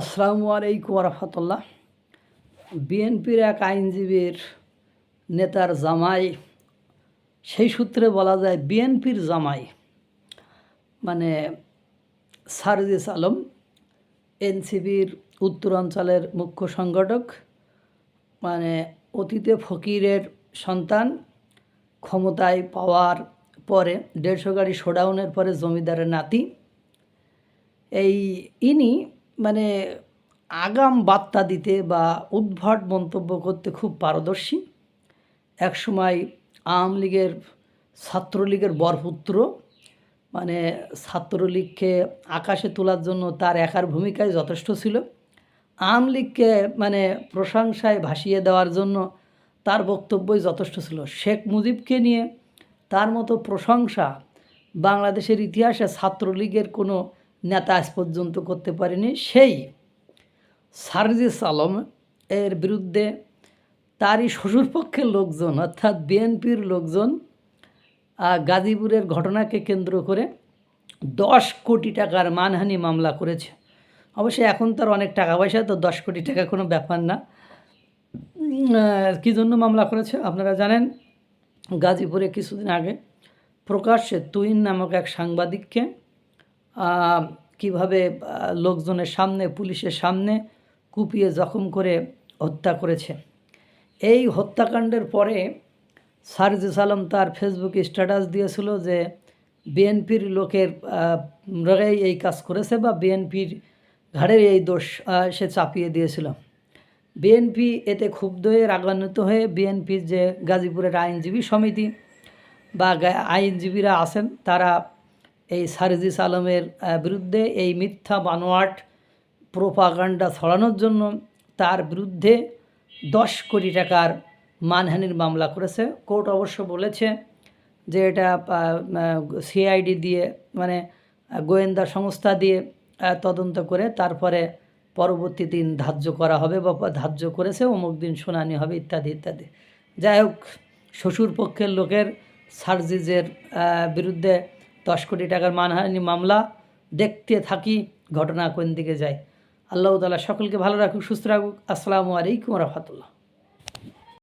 আসসালামু আলাইকুম রহমতুল্লাহ বিএনপির এক আইনজীবীর নেতার জামাই, সেই সূত্রে বলা যায় বিএনপির জামাই মানে সারজিস আলম এনসিবির উত্তরাঞ্চলের মুখ্য সংগঠক মানে অতীতে ফকিরের সন্তান, ক্ষমতায় পাওয়ার পরে দেড়শো গাড়ি শোডাউনের পরে জমিদারের নাতি। এই ইনি মানে আগাম বার্তা দিতে বা উদ্ভট মন্তব্য করতে খুব পারদর্শী। একসময় আওয়ামী লীগের ছাত্রলীগের বরপুত্র মানে ছাত্রলীগকে আকাশে তোলার জন্য তার একার ভূমিকায় যথেষ্ট ছিল। আওয়ামী লীগকে মানে প্রশংসায় ভাসিয়ে দেওয়ার জন্য তার বক্তব্যই যথেষ্ট ছিল। শেখ মুজিবকে নিয়ে তার মতো প্রশংসা বাংলাদেশের ইতিহাসে ছাত্রলীগের কোনো নেতা আজ পর্যন্ত করতে পারেনি। সেই সারজিস আলম এর বিরুদ্ধে তারই শ্বশুরপক্ষের লোকজন, অর্থাৎ বিএনপির লোকজন গাজীপুরের ঘটনাকে কেন্দ্র করে দশ কোটি টাকার মানহানি মামলা করেছে। অবশ্যই এখন তার অনেক টাকা পয়সা, তো দশ কোটি টাকা কোনো ব্যাপার না। কী জন্য মামলা করেছে আপনারা জানেন? গাজীপুরে কিছুদিন আগে প্রকাশ্যে তুইন নামক এক সাংবাদিককে কীভাবে লোকজনের সামনে পুলিশের সামনে কুপিয়ে জখম করে হত্যা করেছে। এই হত্যাকাণ্ডের পরে সারজিস আলম তার ফেসবুকে স্ট্যাটাস দিয়েছিল যে বিএনপির লোকের আহ, এই কাজ করেছে বা বিএনপির ঘাড়ের এই দোষ সে চাপিয়ে দিয়েছিল। বিএনপি এতে ক্ষুব্ধ হয়ে রাগান্বিত হয়ে বিএনপির যে গাজীপুরের আইনজীবী সমিতি বা আইনজীবীরা আছেন তারা এই সারজিস আলমের বিরুদ্ধে এই মিথ্যা বানোয়াট প্রোপাগান্ডা ছড়ানোর জন্য তার বিরুদ্ধে দশ কোটি টাকার মানহানির মামলা করেছে। কোর্ট অবশ্য বলেছে যে এটা সিআইডি দিয়ে মানে গোয়েন্দা সংস্থা দিয়ে তদন্ত করে তারপরে পরবর্তী দিন ধার্য করা হবে বা ধার্য করেছে, অমুক দিন শুনানি হবে, ইত্যাদি ইত্যাদি। যাই হোক শ্বশুর পক্ষের লোকের সার্জিজের বিরুদ্ধে দশ কোটি টাকার মানহানি মামলা, দেখতে থাকি, ঘটনা কোন দিকে যায়। আল্লাহ তালা সকলকে ভালো রাখুক, সুস্থ রাখুক। আসসালামু আলাইকুম রহমতুল্লাহ।